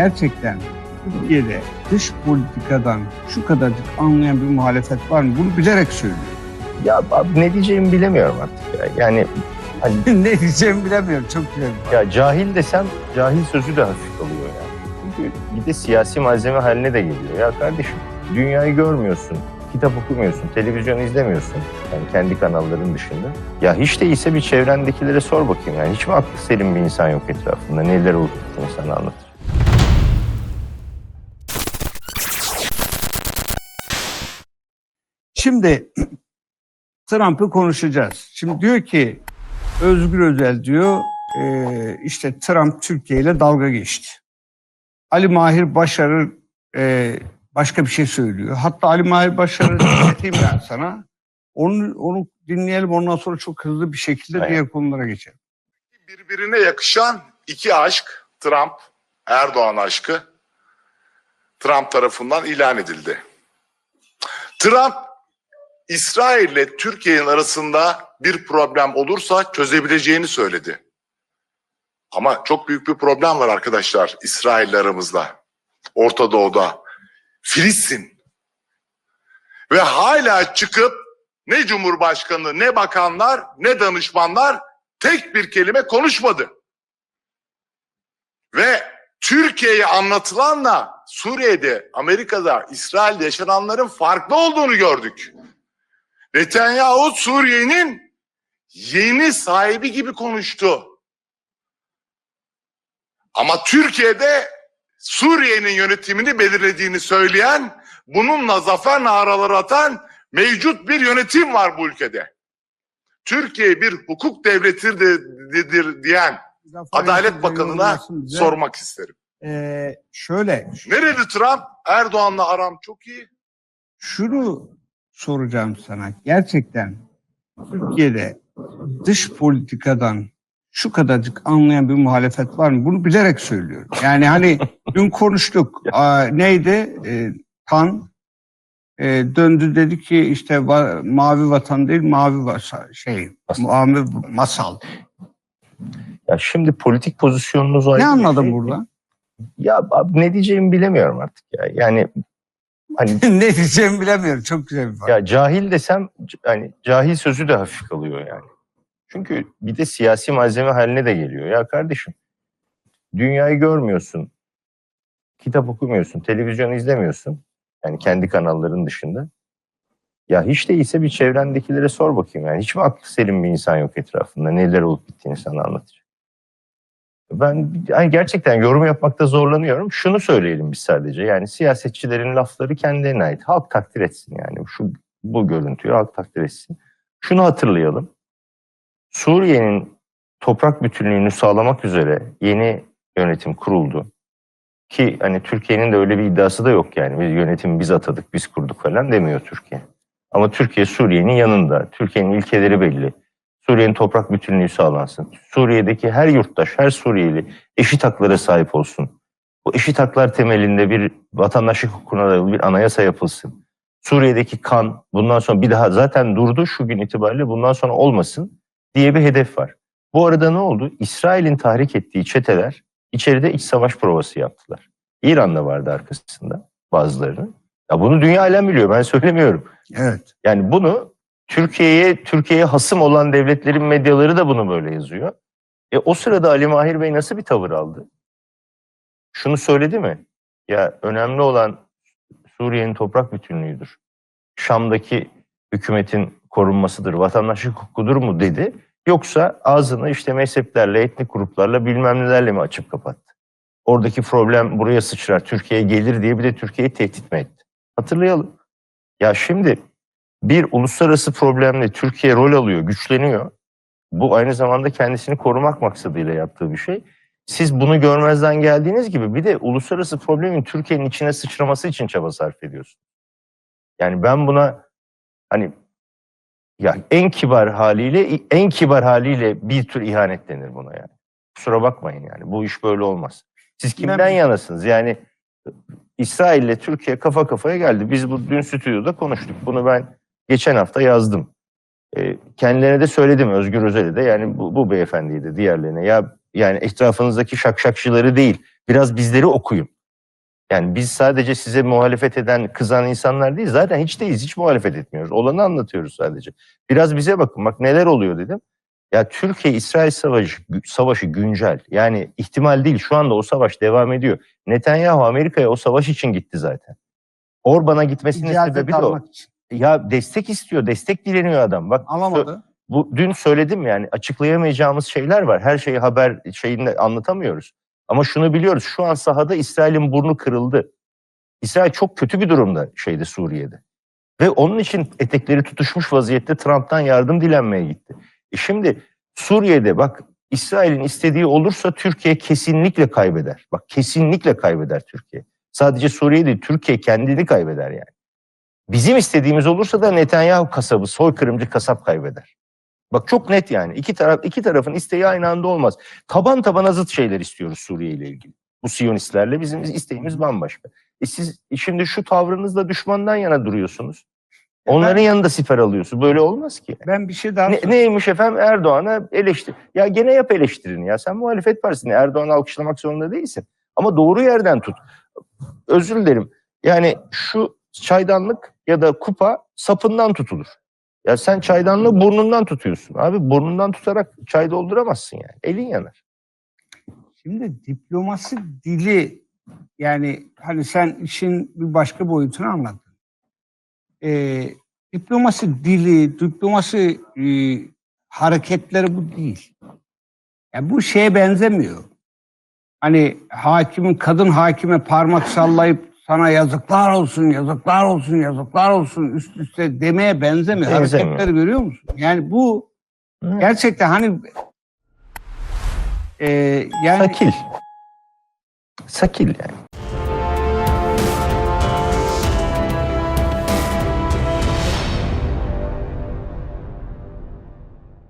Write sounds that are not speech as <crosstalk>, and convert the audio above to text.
gerçekten Türkiye'de dış politikadan şu kadarcık anlayan bir muhalefet var mı? Bunu bilerek söylüyorum. Ya ne diyeceğimi bilemiyorum artık ya. Yani hani <laughs> ne diyeceğimi bilemiyorum. Çok güzel. ya cahil desem cahil sözü de hafif kalıyor yani. Çünkü bir de siyasi malzeme haline de geliyor. Ya kardeşim dünyayı görmüyorsun, kitap okumuyorsun, televizyon izlemiyorsun. Yani kendi kanalların dışında. Ya hiç değilse bir çevrendekilere sor bakayım. Yani hiç mi aklı selim bir insan yok etrafında? Neler olup sana anlatır. Şimdi <clears throat> Trump'ı konuşacağız. Şimdi diyor ki Özgür Özel diyor e, işte Trump Türkiye ile dalga geçti. Ali Mahir Başarır e, başka bir şey söylüyor. Hatta Ali Mahir Başarır'ı <clears throat> dinleteyim ben sana. Onu, onu dinleyelim ondan sonra çok hızlı bir şekilde Aynen. diğer konulara geçelim. birbirine yakışan iki aşk Trump Erdoğan aşkı Trump tarafından ilan edildi. Trump İsrail ile Türkiye'nin arasında bir problem olursa çözebileceğini söyledi. Ama çok büyük bir problem var arkadaşlar İsrail aramızda. Orta Doğu'da. Filistin. Ve hala çıkıp ne Cumhurbaşkanı, ne bakanlar, ne danışmanlar tek bir kelime konuşmadı. Ve Türkiye'ye anlatılanla Suriye'de, Amerika'da, İsrail'de yaşananların farklı olduğunu gördük. Netanyahu Suriye'nin yeni sahibi gibi konuştu. Ama Türkiye'de Suriye'nin yönetimini belirlediğini söyleyen, bununla zafer naraları atan mevcut bir yönetim var bu ülkede. Türkiye bir hukuk devletidir diyen Adalet Bakanı'na sormak isterim. Ee, şöyle, Nereli Trump? Erdoğan'la aram çok iyi. şunu soracağım sana. Gerçekten Türkiye'de dış politikadan şu kadarcık anlayan bir muhalefet var mı? Bunu bilerek söylüyorum. Yani hani <laughs> dün konuştuk. Aa, neydi? Ee, Tan e, döndü dedi ki işte va- mavi vatan değil mavi vasa, şey mavi masal. Ya şimdi politik pozisyonunuz ayrı Ne bir anladın şey. burada? Ya ne diyeceğimi bilemiyorum artık ya. Yani hani <laughs> ne diyeceğimi bilemiyorum. Çok güzel bir ifade. ya cahil desem hani cahil sözü de hafif kalıyor yani. Çünkü bir de siyasi malzeme haline de geliyor. Ya kardeşim dünyayı görmüyorsun, kitap okumuyorsun, televizyon izlemiyorsun. Yani kendi kanalların dışında. Ya hiç değilse bir çevrendekilere sor bakayım. Yani hiç mi aklı selim bir insan yok etrafında? Neler olup bittiğini sana anlatacak. Ben yani gerçekten yorum yapmakta zorlanıyorum. Şunu söyleyelim biz sadece. Yani siyasetçilerin lafları kendilerine ait. Halk takdir etsin yani. Şu bu görüntüyü halk takdir etsin. Şunu hatırlayalım. Suriye'nin toprak bütünlüğünü sağlamak üzere yeni yönetim kuruldu. Ki hani Türkiye'nin de öyle bir iddiası da yok yani. Biz yönetimi biz atadık, biz kurduk falan demiyor Türkiye. Ama Türkiye Suriye'nin yanında. Türkiye'nin ilkeleri belli. Suriye'nin toprak bütünlüğü sağlansın. Suriye'deki her yurttaş, her Suriyeli eşit haklara sahip olsun. Bu eşit haklar temelinde bir vatandaşlık hukukuna dayalı bir anayasa yapılsın. Suriye'deki kan bundan sonra bir daha zaten durdu şu gün itibariyle bundan sonra olmasın diye bir hedef var. Bu arada ne oldu? İsrail'in tahrik ettiği çeteler içeride iç savaş provası yaptılar. İran da vardı arkasında bazılarının. Ya bunu dünya alem biliyor ben söylemiyorum. Evet. Yani bunu Türkiye'ye Türkiye'ye hasım olan devletlerin medyaları da bunu böyle yazıyor. E o sırada Ali Mahir Bey nasıl bir tavır aldı? Şunu söyledi mi? Ya önemli olan Suriye'nin toprak bütünlüğüdür. Şam'daki hükümetin korunmasıdır, vatandaşlık hukukudur mu dedi. Yoksa ağzını işte mezheplerle, etnik gruplarla bilmem nelerle mi açıp kapattı? Oradaki problem buraya sıçrar, Türkiye'ye gelir diye bir de Türkiye'yi tehdit mi etti? Hatırlayalım. Ya şimdi bir uluslararası problemle Türkiye rol alıyor, güçleniyor. Bu aynı zamanda kendisini korumak maksadıyla yaptığı bir şey. Siz bunu görmezden geldiğiniz gibi bir de uluslararası problemin Türkiye'nin içine sıçraması için çaba sarf ediyorsun. Yani ben buna hani ya en kibar haliyle en kibar haliyle bir tür ihanet denir buna yani. Kusura bakmayın yani bu iş böyle olmaz. Siz kimden Ben- yanasınız? Yani İsrail ile Türkiye kafa kafaya geldi. Biz bu dün stüdyoda konuştuk. Bunu ben geçen hafta yazdım. E, kendilerine de söyledim Özgür Özel'e de yani bu, bu beyefendiye de diğerlerine ya yani etrafınızdaki şakşakçıları değil biraz bizleri okuyun. Yani biz sadece size muhalefet eden, kızan insanlar değil. Zaten hiç değiliz, hiç muhalefet etmiyoruz. Olanı anlatıyoruz sadece. Biraz bize bakın, bak neler oluyor dedim. Ya Türkiye-İsrail savaşı, savaşı güncel. Yani ihtimal değil, şu anda o savaş devam ediyor. Netanyahu Amerika'ya o savaş için gitti zaten. Orban'a gitmesinin İcazet sebebi de o. için. Ya destek istiyor, destek dileniyor adam. Bak Alamadı. bu dün söyledim yani açıklayamayacağımız şeyler var. Her şeyi haber şeyinde anlatamıyoruz. Ama şunu biliyoruz. Şu an sahada İsrail'in burnu kırıldı. İsrail çok kötü bir durumda şeyde Suriye'de. Ve onun için etekleri tutuşmuş vaziyette Trump'tan yardım dilenmeye gitti. E şimdi Suriye'de bak İsrail'in istediği olursa Türkiye kesinlikle kaybeder. Bak kesinlikle kaybeder Türkiye. Sadece Suriye değil Türkiye kendini kaybeder yani. Bizim istediğimiz olursa da Netanyahu kasabı, soykırımcı kasap kaybeder. Bak çok net yani. İki taraf iki tarafın isteği aynı anda olmaz. Taban tabana zıt şeyler istiyoruz Suriye ile ilgili. Bu Siyonistlerle bizim isteğimiz bambaşka. E siz şimdi şu tavrınızla düşmandan yana duruyorsunuz. Onların yanında siper alıyorsunuz. Böyle olmaz ki. Ben bir şey daha Ne, neymiş efendim Erdoğan'a eleştir. Ya gene yap eleştirini ya. Sen muhalefet partisini Erdoğan'ı alkışlamak zorunda değilsin. Ama doğru yerden tut. Özür dilerim. Yani şu çaydanlık ya da kupa sapından tutulur. Ya sen çaydanlığı burnundan tutuyorsun. Abi burnundan tutarak çay dolduramazsın yani. Elin yanar. Şimdi diplomasi dili yani hani sen işin bir başka boyutunu anlattın. Ee, diplomasi dili, diplomasi e, hareketleri bu değil. Yani bu şeye benzemiyor. Hani hakimin kadın hakime parmak sallayıp sana yazıklar olsun, yazıklar olsun, yazıklar olsun üst üste demeye benzemiyor. Benzemiyor. Hareketleri görüyor musun? Yani bu gerçekten hani e, yani Sakil. Sakil yani.